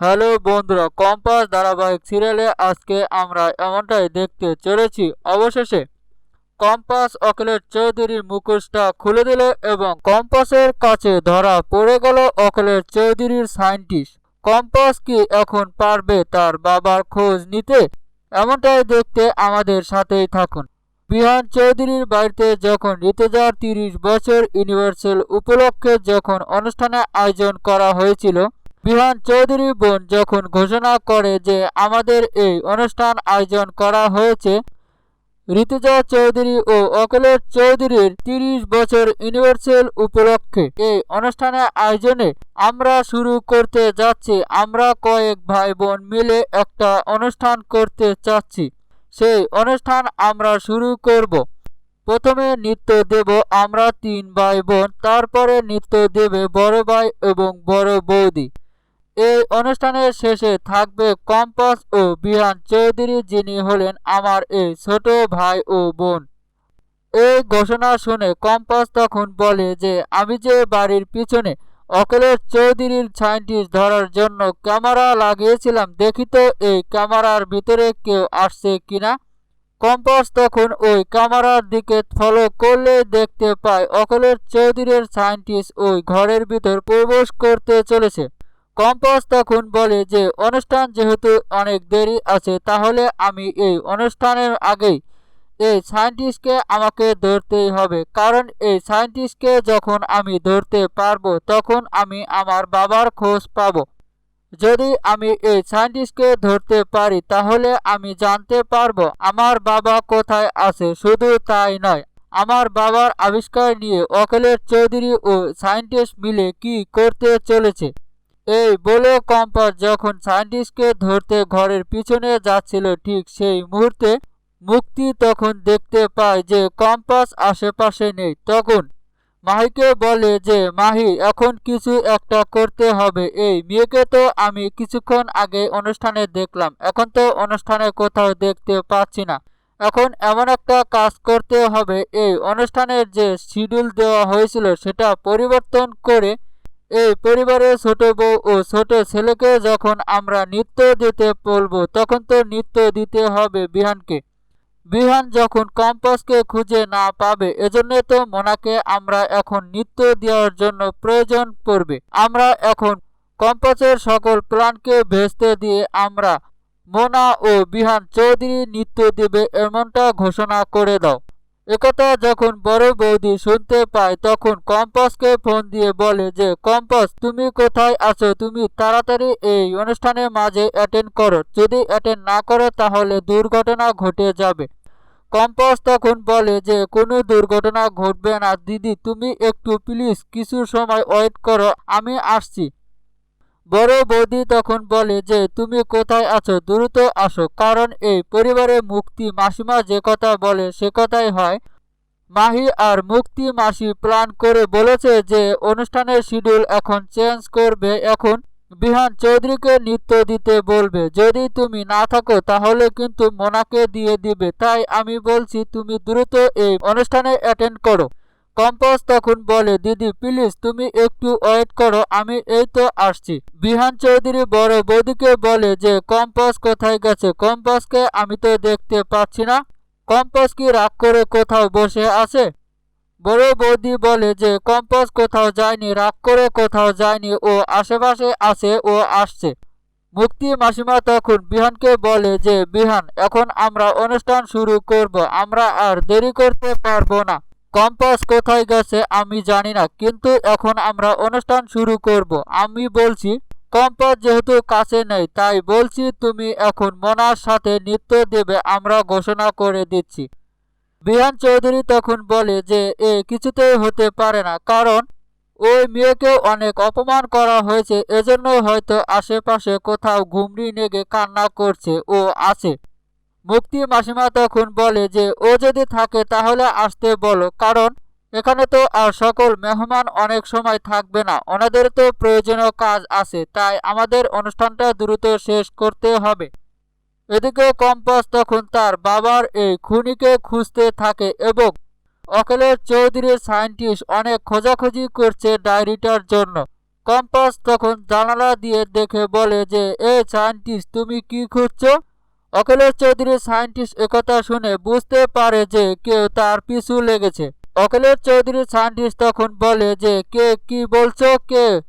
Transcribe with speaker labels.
Speaker 1: Hello বন্ধুরা, compass ধারাবাহিক সিরিয়ালে আজকে আমরা এমনটাই দেখতে চলেছি। অবশেষে কম্পাস অখিলেশ চৌধুরীর মুখোশটা খুলে দিল এবং কম্পাসের কাছে ধরা পড়ে গেল অখিলেশ চৌধুরীর সায়েন্টিস্ট কম্পাস কি এখন পারবে তার বাবার খোঁজ নিতে? এমনটাই দেখতে আমাদের সাথেই থাকুন। বিহান চৌধুরীর বাড়িতে যখন ঋতুজার তিরিশ বছর ইউনিভার্সাল উপলক্ষে যখন অনুষ্ঠানের আয়োজন করা হয়েছিল বিহান চৌধুরী বোন যখন ঘোষণা করে যে আমাদের এই অনুষ্ঠান আয়োজন করা হয়েছে, ঋতুজা চৌধুরী ও অখিলেশ চৌধুরীর তিরিশ বছর ইউনিভার্সাল উপলক্ষে এই অনুষ্ঠানের আয়োজনে আমরা শুরু করতে যাচ্ছি। আমরা কয়েক ভাই বোন মিলে একটা অনুষ্ঠান করতে চাচ্ছি। সেই অনুষ্ঠান আমরা শুরু করব। প্রথমে নৃত্য দেব আমরা তিন ভাই বোন তারপরে নৃত্য দেবে বড় ভাই এবং বড় বৌদি। এই অনুষ্ঠানের শেষে থাকবে কম্পাস ও বিহান চৌধুরী যিনি হলেন আমার এই ছোট ভাই ও বোন। এই ঘোষণা শুনে কম্পাস তখন বলে যে, আমি যে বাড়ির পিছনে অকলের চৌধুরীর সাইন্টিস্ট ধরার জন্য ক্যামেরা লাগিয়েছিলাম, দেখি তো এই ক্যামেরার ভিতরে কেউ আসছে কিনা? কম্পাস তখন ওই ক্যামেরার দিকে ফলো করলে দেখতে পায় অকলের চৌধুরীর সাইন্টিস্ট ওই ঘরের ভিতর প্রবেশ করতে চলেছে। কম্পাস তখন বলে যে, অনুষ্ঠান যেহেতু অনেক দেরি আছে, তাহলে আমি এই অনুষ্ঠানের আগেই এই সায়েন্টিস্টকে আমাকে ধরতেই হবে। কারণ এই সায়েন্টিস্টকে যখন আমি ধরতে পারব, তখন আমি আমার বাবার খোঁজ পাবো। যদি আমি এই সায়েন্টিস্টকে ধরতে পারি, তাহলে আমি জানতে পারব আমার বাবা কোথায় আছে। শুধু তাই নয়, আমার বাবার আবিষ্কার নিয়ে অখিলেশ চৌধুরী ও সায়েন্টিস্ট মিলে কি করতে চলেছে। এই বলে কম্পাস যখন সায়েন্টিস্টকে ধরতে ঘরের পিছনে যাচ্ছিল ঠিক সেই মুহূর্তে মুক্তি তখন দেখতে পায় যে কম্পাস আশেপাশে নেই। তখন মাহিকে বলে যে, মাহি, এখন কিছু একটা করতে হবে। এই মেয়েকে তো আমি কিছুক্ষণ আগে অনুষ্ঠানে দেখলাম। এখন তো অনুষ্ঠানে কোথাও দেখতে পাচ্ছি না। এখন এমন একটা কাজ করতে হবে। এই অনুষ্ঠানের যে শিডিউল দেওয়া হয়েছিল সেটা পরিবর্তন করে এই পরিবারের ছোট বউ ও ছোট ছেলেকে যখন আমরা নৃত্য দিতে বলব, তখন তো নৃত্য দিতে হবে বিহানকে। বিহান যখন কম্পাসকে খুঁজে না পাবে, এজন্য তো মোনাকে আমরা এখন নৃত্য দেওয়ার জন্য প্রয়োজন পড়বে। আমরা এখন কম্পাসের সকল প্ল্যানকে ভেস্তে দিয়ে আমরা মোনা ও বিহান চৌধুরী নৃত্য দেবে এমনটা ঘোষণা করে দাও। একথা যখন বড় বৌদি শুনতে পায়, তখন কম্পাসকে ফোন দিয়ে বলে যে, কম্পাস, তুমি কোথায় আছো? তুমি তাড়াতাড়ি এই অনুষ্ঠানের মাঝে অ্যাটেন্ড করো। যদি অ্যাটেন্ড না করো, তাহলে দুর্ঘটনা ঘটে যাবে। কম্পাস তখন বলে যে, কোনো দুর্ঘটনা ঘটবে না। দিদি, তুমি একটু প্লিজ কিছু সময় ওয়েট করো। আমি আসছি। বড় বৌদি তখন বলে যে, তুমি কোথায় আছো? দ্রুত আসো। কারণ এই পরিবারে মুক্তি মাসিমা যে কথা বলে সে কথাই হয়। মাহি আর মুক্তি মাসি প্ল্যান করে বলেছে যে, অনুষ্ঠানের শিডিউল এখন চেঞ্জ করবে। এখন বিহান চৌধুরীকে নৃত্য দিতে বলবে। যদি তুমি না থাকো, তাহলে কিন্তু মোনাকে দিয়ে দিবে। তাই আমি বলছি, তুমি দ্রুত এই অনুষ্ঠানে অ্যাটেন্ড করো। কম্পাস তখন বলে, দিদি প্লিজ তুমি একটু ওয়েট করো, আমি এই তো আসছি। বিহান চৌধুরী বড় বৌদিকে বলে যে কম্পাস কোথায় গেছে? কম্পাসকে আমি তো দেখতে পাচ্ছি না। কম্পাস কি রাগ করে কোথাও বসে আছে? বড় বৌদি বলে যে কম্পাস কোথাও যায়নি, রাগ করে কোথাও যায়নি, ও আশেপাশে আছে, ও আসছে। মুক্তি মাসিমা তখন বিহানকে বলে যে, বিহান, এখন আমরা অনুষ্ঠান শুরু করব, আমরা আর দেরি করতে পারব না। কম্পাস কোথায় গেছে আমি জানি না, কিন্তু এখন আমরা অনুষ্ঠান শুরু করব। আমি বলছি, কম্পাস যেহেতু কাছে নেই, তাই বলছি তুমি এখন মনার সাথে নৃত্য দেবে, আমরা ঘোষণা করে দিচ্ছি। বিহান চৌধুরী তখন বলে যে এ কিছুতেই হতে পারে না, কারণ ওই মেয়েকে অনেক অপমান করা হয়েছে এজন্য হয়তো আশেপাশে কোথাও ঘুমড়ি নেগে কান্না করছে ও আছে। মুক্তি মাসিমা তখন বলে যে, ও যদি থাকে তাহলে আসতে বলো, কারণ এখানে তো আর সকল মেহমান অনেক সময় থাকবে না। ওনাদের তো প্রয়োজনীয় কাজ আছে, তাই আমাদের অনুষ্ঠানটা দ্রুত শেষ করতে হবে। এদিকে কম্পাস তখন তার বাবার এই খুনিকে খুঁজতে থাকে এবং অকেলের চৌধুরীর সায়েন্টিস্ট অনেক খোঁজাখুঁজি করছে ডায়েরিটার জন্য। কম্পাস তখন জানালা দিয়ে দেখে বলে যে, এ সায়েন্টিস্ট, তুমি কি খুঁজছো? অখিলেশ চৌধুরী সায়েন্টিস্ট একথা শুনে বুঝতে পারে যে কেউ তার পিছু লেগেছে। অখিলেশ চৌধুরী সায়েন্টিস্ট তখন বলে যে, কে, কি বলছো, কে?